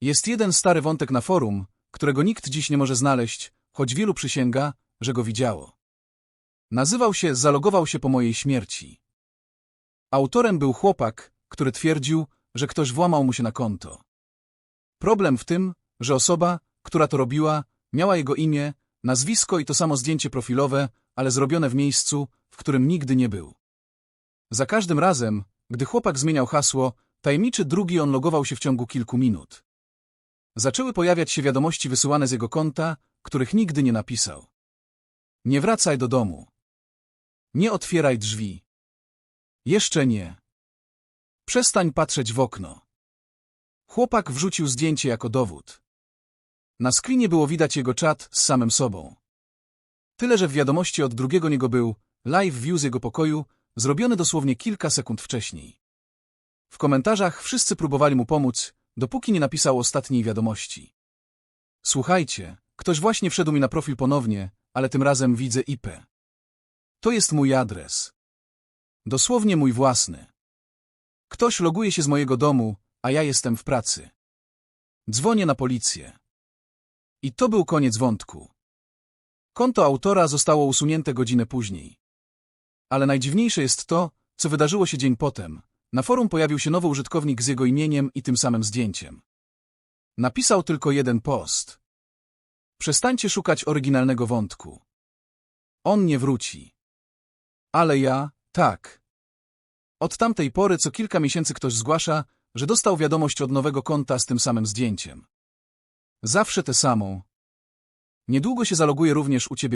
Jest jeden stary wątek na forum, którego nikt dziś nie może znaleźć, choć wielu przysięga, że go widziało. Nazywał się Zalogował się po mojej śmierci. Autorem był chłopak, który twierdził, że ktoś włamał mu się na konto. Problem w tym, że osoba, która to robiła, miała jego imię, nazwisko i to samo zdjęcie profilowe, ale zrobione w miejscu, w którym nigdy nie był. Za każdym razem, gdy chłopak zmieniał hasło, tajemniczy drugi on logował się w ciągu kilku minut. Zaczęły pojawiać się wiadomości wysyłane z jego konta, których nigdy nie napisał. Nie wracaj do domu. Nie otwieraj drzwi. Jeszcze nie. Przestań patrzeć w okno. Chłopak wrzucił zdjęcie jako dowód. Na screenie było widać jego czat z samym sobą. Tyle, że w wiadomości od drugiego niego był live view z jego pokoju, zrobiony dosłownie kilka sekund wcześniej. W komentarzach wszyscy próbowali mu pomóc, dopóki nie napisał ostatniej wiadomości. Słuchajcie, ktoś właśnie wszedł mi na profil ponownie, ale tym razem widzę IP. To jest mój adres. Dosłownie mój własny. Ktoś loguje się z mojego domu, a ja jestem w pracy. Dzwonię na policję. I to był koniec wątku. Konto autora zostało usunięte godzinę później. Ale najdziwniejsze jest to, co wydarzyło się dzień potem. Na forum pojawił się nowy użytkownik z jego imieniem i tym samym zdjęciem. Napisał tylko jeden post. Przestańcie szukać oryginalnego wątku. On nie wróci. Ale ja, tak. Od tamtej pory co kilka miesięcy ktoś zgłasza, że dostał wiadomość od nowego konta z tym samym zdjęciem. Zawsze tę samą. Niedługo się zaloguje również u ciebie